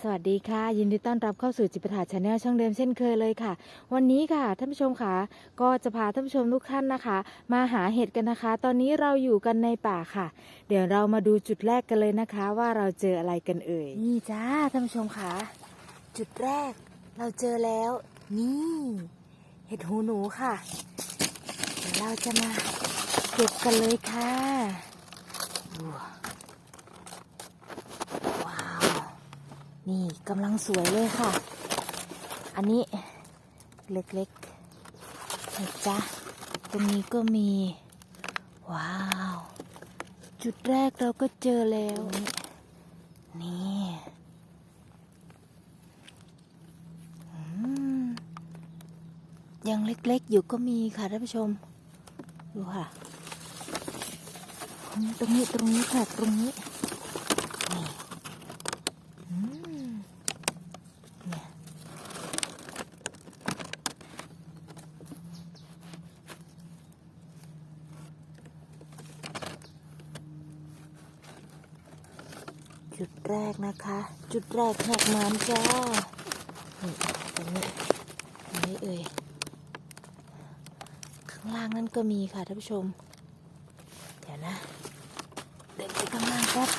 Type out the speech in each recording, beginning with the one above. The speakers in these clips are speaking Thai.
สวัสดีค่ะ ยินดีต้อนรับเข้าสู่จิปถาชาแนลช่องเดิมเช่นเคยเลยค่ะ วันนี้ค่ะท่านผู้ชมค่ะ ก็จะพาท่านผู้ชมทุกท่านนะคะ มาหาเห็ดกันนะคะ ตอนนี้เราอยู่กันในป่าค่ะ เดี๋ยวเรามาดูจุดแรกกันเลยนะคะ ว่าเราเจออะไรกันเอ่ยนี่จ้าท่านผู้ชมค่ะ จุดแรกเราเจอแล้ว นี่ เห็ดหูหนูค่ะเดี๋ยวเราจะมาเก็บกันเลยค่ะดูว้าว นี่กำลังสวยเลยค่ะ อันนี้เล็กๆนะจ๊ะตรงนี้ก็มี ว้าว จุดแรกเราก็เจอแล้ว นี่ยังเล็กๆอยู่ก็มีค่ะท่านผู้ชม ดูค่ะ ตรงนี้ตรงนี้ค่ะตรงนี้ อืมเนี่ยจุดแรกนะคะ จุ ดแรกแหกมันจ้านี่ตรงนี้ตรงนี้เอ่ยข้างล่างนั่นก็มีค่ะท่านผู้ชม เดี๋ยวนะ เดินไปข้างล่างแป๊บ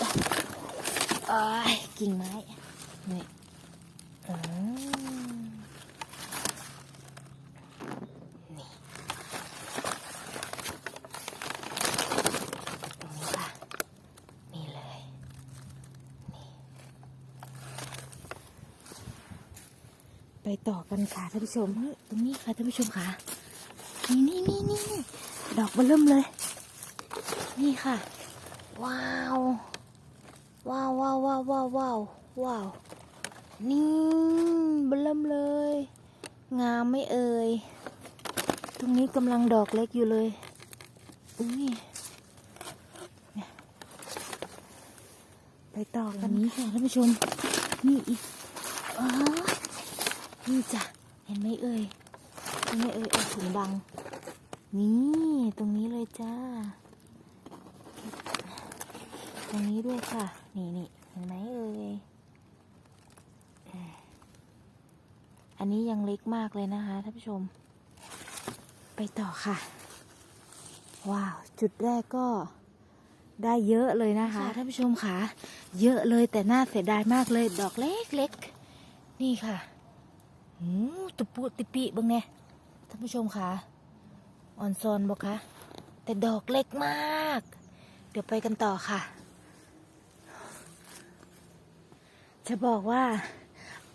อ้ยกิ่งไม้นี่อืมนี่ตรงนี้ค่ะ นี่เลย นี่ ไป ต่อกันค่ะท่านผู้ชมตรงนี้ค่ะท่านผู้ชมค่ะนี่นี่นี่นี่ดอกเบอเริ่มเลย นี่ค่ะ ว้าวว้าวว้าวว้าวว้าวว้าวว้าวนี่เบลมเลย งามไม่เอ่ยตรงนี้กำลังดอกเล็กอยู่เลยอุ้ยไปต่อกันนี้ค่ะท่านผู้ชมนี่อีกอ๋อ นี่จ้ะ เห็นไหมเอ่ยเห็นไหมเอ่ยเอาถุงบัง นี่ตรงนี้เลยจ้า ตรงนี้ด้วยค่ะ นี่นี่เห็นไหมเอ่ยเอ่ออันนี้ยังเล็กมากเลยนะคะท่านผู้ชม ไปต่อค่ะ ว้าว จุดแรกก็ได้เยอะเลยนะคะท่านผู้ชมค่ะ เยอะเลยแต่น่าเสียดายมากเลยดอกเล็กเล็กๆนี่ค่ะหู ตุปุติปิเบังเนี่ยท่านผู้ชมค่ะอ่อนซอนบอกคะแต่ดอกเล็กมาก เดี๋ยวไปกันต่อค่ะ จะบอกว่า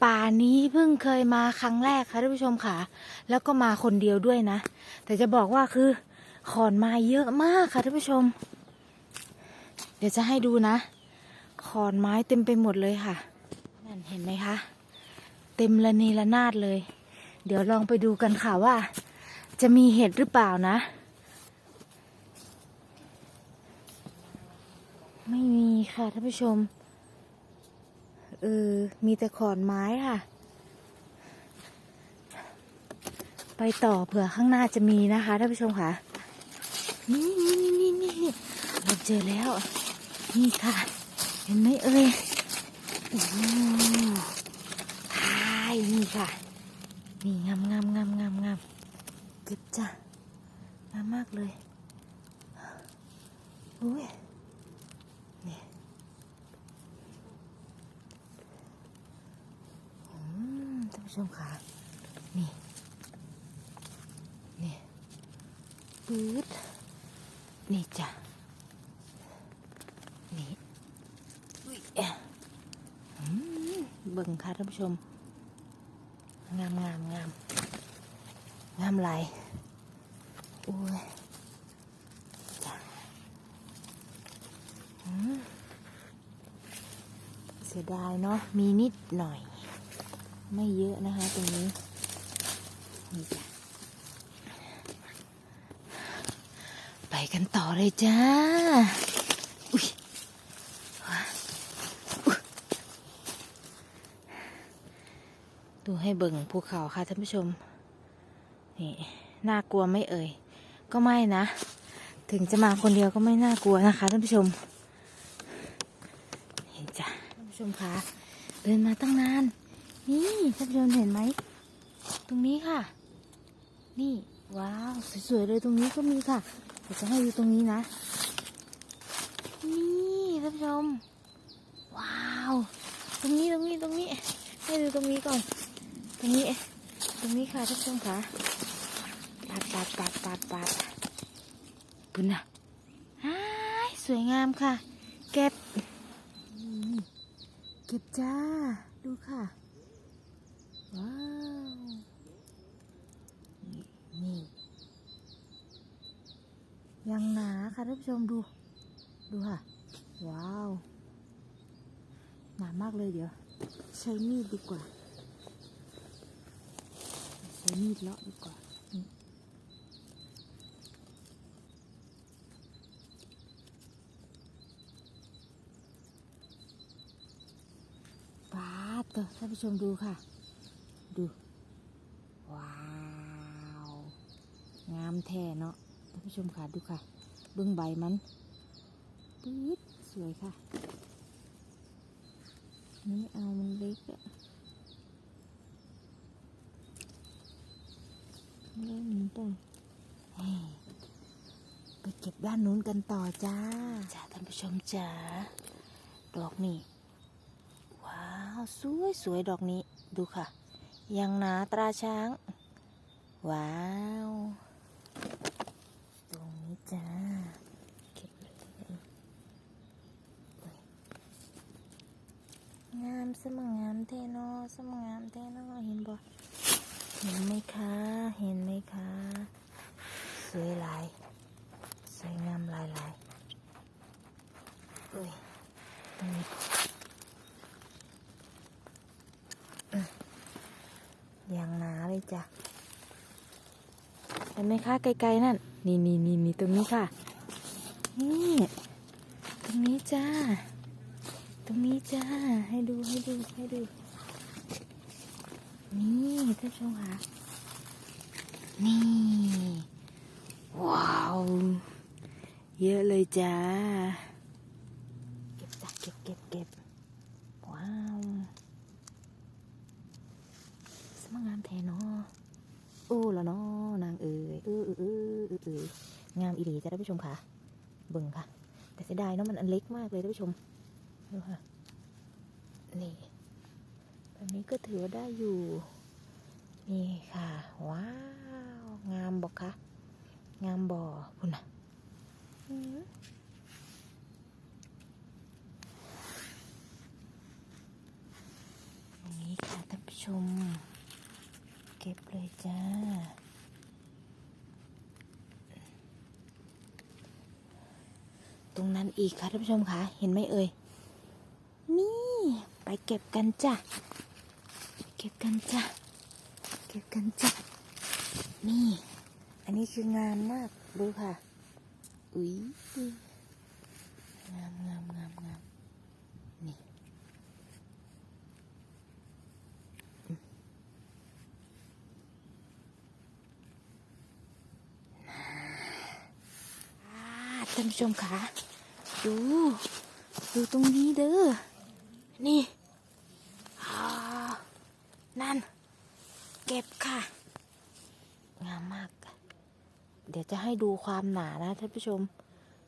ป่านี้เพิ่งเคยมาครั้งแรกค่ะท่านผู้ชมค่ะ แล้วก็มาคนเดียวด้วยนะ แต่จะบอกว่าคือขอนไม้เยอะมากค่ะท่านผู้ชม เดี๋ยวจะให้ดูนะ ขอนไม้เต็มไปหมดเลยค่ะนั่นเห็นไหมคะ เต็มละนีละนาดเลย เดี๋ยวลองไปดูกันค่ะว่า จะมีเห็ดหรือเปล่านะ ไม่มีค่ะท่านผู้ชม เออ มีแต่ขอนไม้ค่ะ ไปต่อเผื่อข้างหน้าจะมีนะคะท่านผู้ชมค่ะ นี่นี่นี่นี่นี่เราเจอแล้ว นี่ค่ะ เห็นไหมเอ่ยโอ้ย นี่ค่ะ นี่งามงามงามงามงามเก็บจ้ะงามมากเลยอุ้ยนี่ท่านผู้ชมค่ะ นี่ นี่ปื๊ดนี่จ้ะ นี่อุ้ยเบิ่งค่ะท่านผู้ชม งาม งามไหลายอุ้ยจ้ะเสียดายเนาะ มีนิดหน่อย ไม่เยอะนะคะตรงนี้นี่จ้ะไปกันต่อเลยจ้า อุ้ยอุ๊ย ดูให้เบิ่งภูเขาค่ะท่านผู้ชม นี่น่ากลัวไหม่เอ่ย ก็ไม่นะ ถึงจะมาคนเดียวก็ไม่น่ากลัวนะคะท่านผู้ชมเห็นจ้ะท่านผู้ชมคะเดินมาตั้งนาน นี่ท่านผู้ชมเห็นไหม ตรงนี้ค่ะ นี่ว้าวสวยๆเลยตรงนี้ก็มีค่ะเดี๋ยวจะให้ดูตรงนี้นะ นี่ท่านผู้ชม ว้าว ตรงนี้ตรงนี้ตรงนี้ ให้ดูตรงนี้ก่อน รงนี้ ตรงนี้ค่ะท่านผู้ชมค่ะปาดปาดปาดปาดปาดปุ่นนะสวยงามค่ะ เก็บ เก็บจ้า ดูค่ะ ว้าว นี่ ยังหนาค่ะท่านผู้ชมดู ดูค่ะ ว้าว หนามากเลยเดี๋ยว ใช้มีดดีกว่า ช้มีดเลาะดีกว่าป้าดเถอะท่านผู้ชมดูค่ะ ดู ว้าว งามแท้เนาะท่านผู้ชมค่ะดูค่ะ เบื้องใบมันปื๊ดสวยค่ะ นี่เอามันเล็กอะ เล่นนี้ต่อไปเก็บด้านนู้นกันต่อจ้าจ้าท่านผู้ชมจ้าดอกนี้ว้าวสวยสวยดอกนี้ดูค่ะ ยังหนาตราช้าง ว้าว ตรงนี้จ้าเก็บเลยงามสมงามเทนอสมงามเทนอเห็นบ่ ห็นไหมคะ เห็นไหมคะ สวยหลาย สวยงามหลายหลายเอ้ยตรงนี้อย่างหนาเลยจ้ะ เห็นไหมคะ ไกลๆนั่น นี่นี่นี่นี่ตรงนี้ค่ะ นี่ ตรงนี้จ้า ตรงนี้จ้า ให้ดูให้ดูให้ดู นี่ท่านชมค่ะนี่ ว้าว เยอะเลยจ้า เก็บจ้ะเก็บเก็บเก็บว้าวสมังงามแทนเนาะโอ้ละเนาะนางเอ๋ยเออเออเออเออเอองามอีหลีจ้ะท่านผู้ชมค่ะ เบิ่งค่ะ แต่เสียดายเนาะมันอันเล็กมากเลยท่านผู้ชมดูค่ะ แบบนี้ก็ถือว่าได้อยู่ นี่ค่ะ ว้าว งามบอกคะงามบ่อคุณนะอืมอันนี้ค่ะท่านผู้ชม เก็บเลยจ้าตรงนั้นอีกค่ะท่านผู้ชมคะเห็นไหมเอ่ย นี่ ไปเก็บกันจ้ะ ก็บกันจ้ะ เก็บกันจ้ะ นี่ อันนี้คืองามมาก ดูค่ะ อุ้ยงามงามงามงามนี่อ่าท่านผู้ชมคะดู ดูตรงนี้เด้อ นี่ นั่น เก็บค่ะ งามมาก เดี๋ยวจะให้ดูความหนานะท่านผู้ชม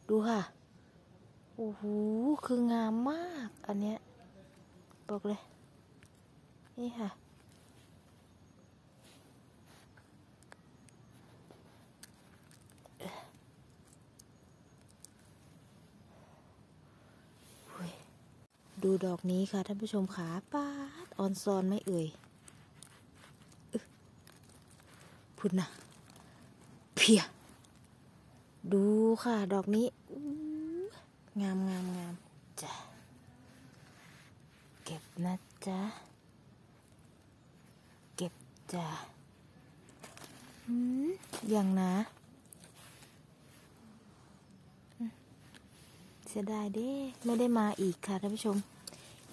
ดูค่ะ โอ้โห คืองามมาก อันเนี้ย บอกเลย นี่ค่ะดูดอกนี้ค่ะท่านผู้ชมขาป้าดออนซอนไม่เอ่ยอึ พุ่นนะเพีย ดูค่ะ ดอกนี้ งามงามงามจ้ะ เก็บนะจ๊ะ เก็บจ้ะอย่างนะเสียดายเด้ ไม่ได้มาอีกค่ะท่านผู้ชม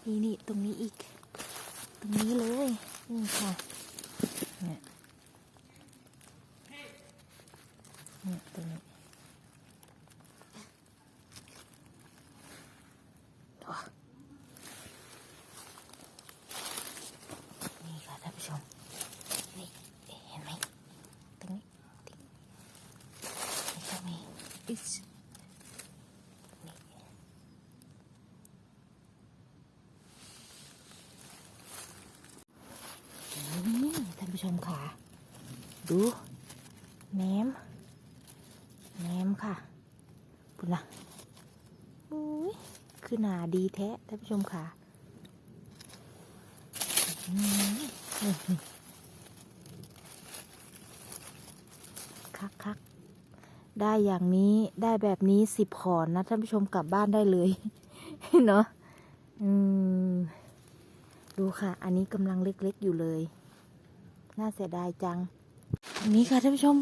นี่นี่ตรงนี้อีก ตรงนี้เลย นี่ค่ะ เนี่ยเนี่ยตรงนี้ว้า ดูแหนมแหนมค่ะปุ่นนะอุ้ยคือหนาดีแท้ท่านผู้ชมค่ะคักคักได้อย่างนี้ได้แบบนี้สิบขอนนะท่านผู้ชมกลับบ้านได้เลย เนาะอืมดูค่ะ อันนี้กำลังเล็กๆอยู่เลย น่าเสียดายจัง นนี้ค่ะท่านผู้ชม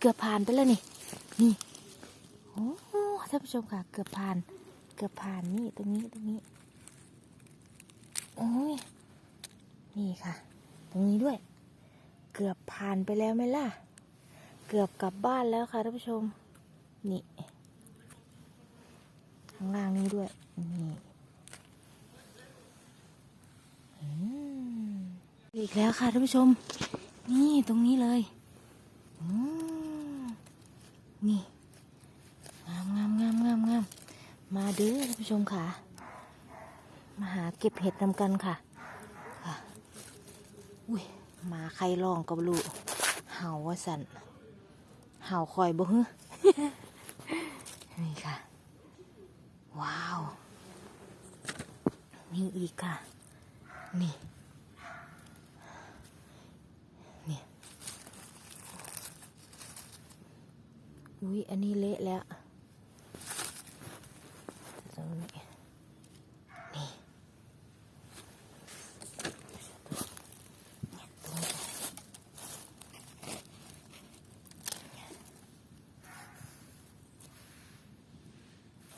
เกือบผ่านไปแล้วนี่ นี่โอ้ท่านผู้ชมค่ะ เกือบผ่าน เกือบผ่านนี่ตรงนี้ตรงนี้โอ้ยนี่ค่ะ ตรงนี้ด้วย เกือบผ่านไปแล้วไหมล่ะ เกือบกลับบ้านแล้วค่ะท่านผู้ชม นี่ข้างล่างนี้ด้วย นี่อีกแล้วค่ะท่านผู้ชม นี่ตรงนี้เลยอืมนี่ งามงามงามงามงามมาเด้อท่านผู้ชมค่ะ มาหาเก็บเห็ดนำกันค่ะอุ้ยหมาใครร้องกับลูกเห่าว่าสันเห่าคอยบ่ฮึนี่ค่ะ ว้าว มีอีกค่ะ นี่ ยอันนี้เละแล้วตรงนี้นี่เนี่ยตรงนี้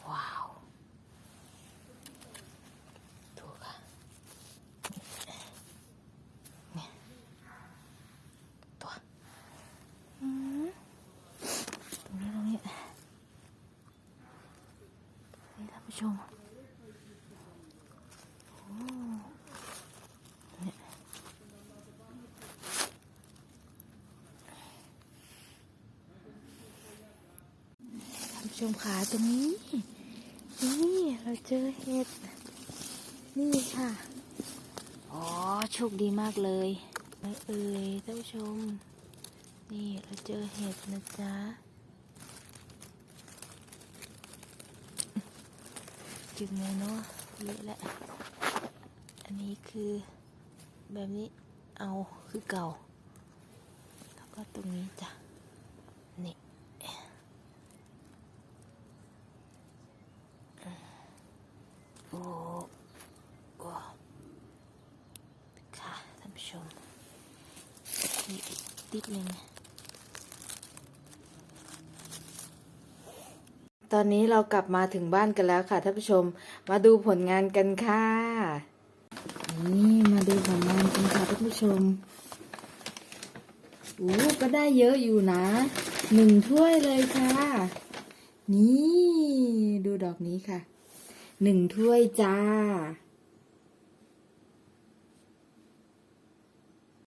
ว้าว ดูค่ะเนี่ยตัวอืมตรงนี้ตรงนี้นี่ท่านผู้ ชมท่านชมขาตรงนี้ นี่เราเจอเห็ด นี่ค่ะ อ๋อ โชคดีมากเลยไม่เอ่ยท่านผู้ชม นี่เราเจอเห็ดนะจ๊ะ จึงเลยเนาะเยอะแหละอันนี้คือแบบนี้เอาคือเก่า แล้วก็ตรงนี้จ้ะ นี่ โอ้โอ้ค่ะท่านผู้ชมนี่อีกติดหนึ่ง ตอนนี้เรากลับมาถึงบ้านกันแล้วค่ะท่านผู้ชม มาดูผลงานกันค่ะ นี่มาดูผลงานกันค่ะท่านผู้ชมโอ้ก็ได้เยอะอยู่นะหนึ่งถ้วยเลยค่ะ นี่ ดูดอกนี้ค่ะหนึ่งถ้วยจ้า